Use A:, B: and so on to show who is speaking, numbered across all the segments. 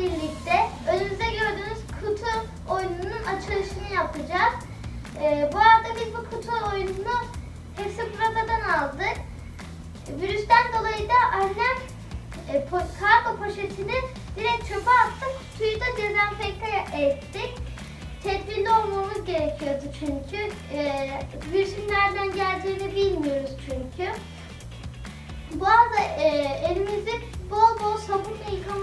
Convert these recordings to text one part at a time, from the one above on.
A: birlikte önünüzde gördüğünüz kutu oyununun açılışını yapacağız. Ee, bu arada biz bu kutu oyununu hepsi buradan aldık. Ee, virüsten dolayı da annem e, po kargo poşetini direkt çöpe attı. Kutuyu da dezenfekte ettik. Tedbirli olmamız gerekiyordu çünkü. E, virüsün nereden geldiğini bilmiyoruz çünkü. Bu arada e, elimizi bol bol sabunla yıkamak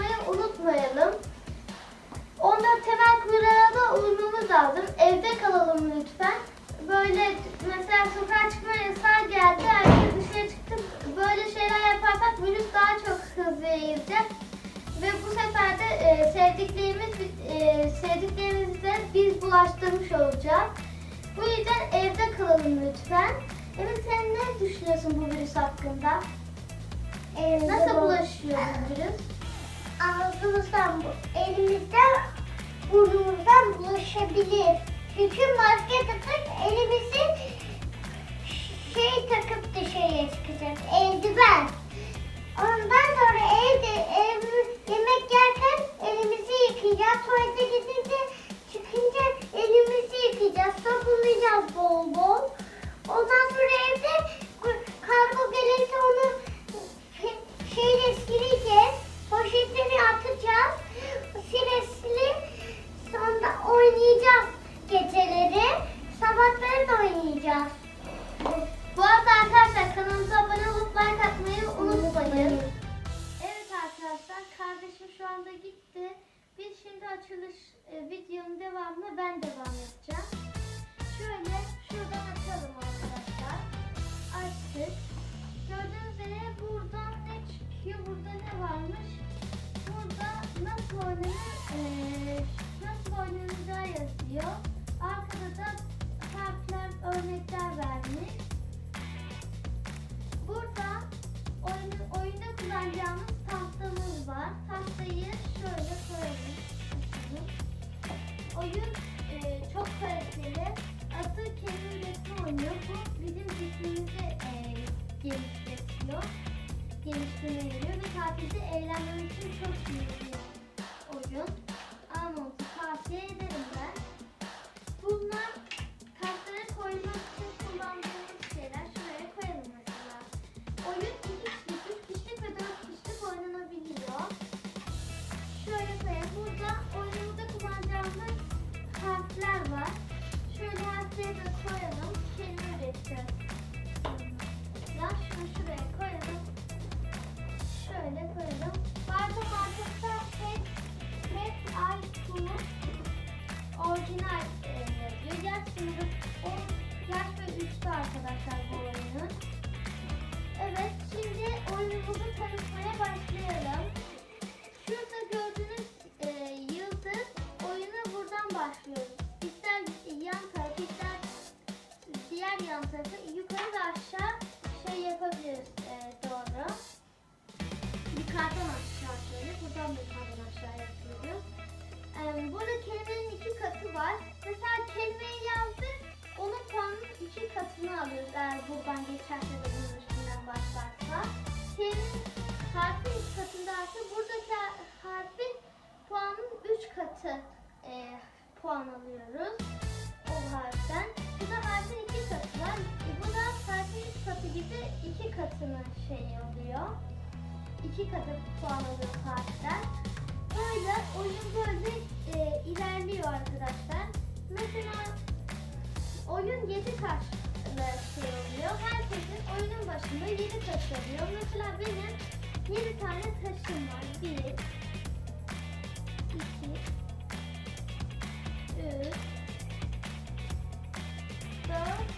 A: sevdiklerimiz, e, sevdiklerimizi biz bulaştırmış olacağız. Bu yüzden evde kalalım lütfen. Emin sen ne düşünüyorsun bu virüs hakkında? Nasıl bulaşıyor bu virüs?
B: Ağzımızdan, elimizden, burnumuzdan bulaşabilir. Çünkü maske takıp elimizi şey takıp dışarıya
A: anda gitti. Biz şimdi açılış e, videonun devamını ben devam edeceğim. Şöyle şuradan açalım arkadaşlar. Açtık. Gördüğünüz üzere buradan ne çıkıyor? Burada ne varmış? Burada nasıl oynanır? e, nasıl oynanacağı yazıyor. Arkada da harfler, örnekler vermiş. Burada oyunu, oyunda kullanacağımız var. Şöyle koyalım. Oyun e, çok kaliteli. Adı kendi üretme oyunu. Bu bizim zihnimizi e, geliştiriyor. Geliştirmeye yarıyor ve tatilde eğlenmemiz için çok iyi koyalım. Kelime üreteceğiz. Ya şunu şuraya koyalım. Şöyle koyalım. Barda markette pet, pet I2 orijinal yazıyor. Yaş sınırı 10 yaş ve üstü arkadaşlar bu oyunun. Evet şimdi Yukarıdan aşağı şöyle buradan da yukarıdan aşağı yapıyoruz. Ee, burada kelimenin iki katı var. Mesela kelimeyi yazdık, onun puanının iki katını alıyoruz eğer buradan geçerse de bunun üstünden başlarsa. Kelimenin harfin iki katındaysa buradaki harfin puanın üç katı e, puan alıyoruz o harften. Bu da harfin iki katı var. E, bu da harfin üç katı gibi iki katını şey oluyor iki katı puan alıyor Fatih'ten. Böyle oyun böyle e, ilerliyor arkadaşlar. Mesela oyun 7 taşlı şey oluyor. Herkesin oyunun başında 7 taş oluyor. Mesela benim 7 tane taşım var. 1 2 3 4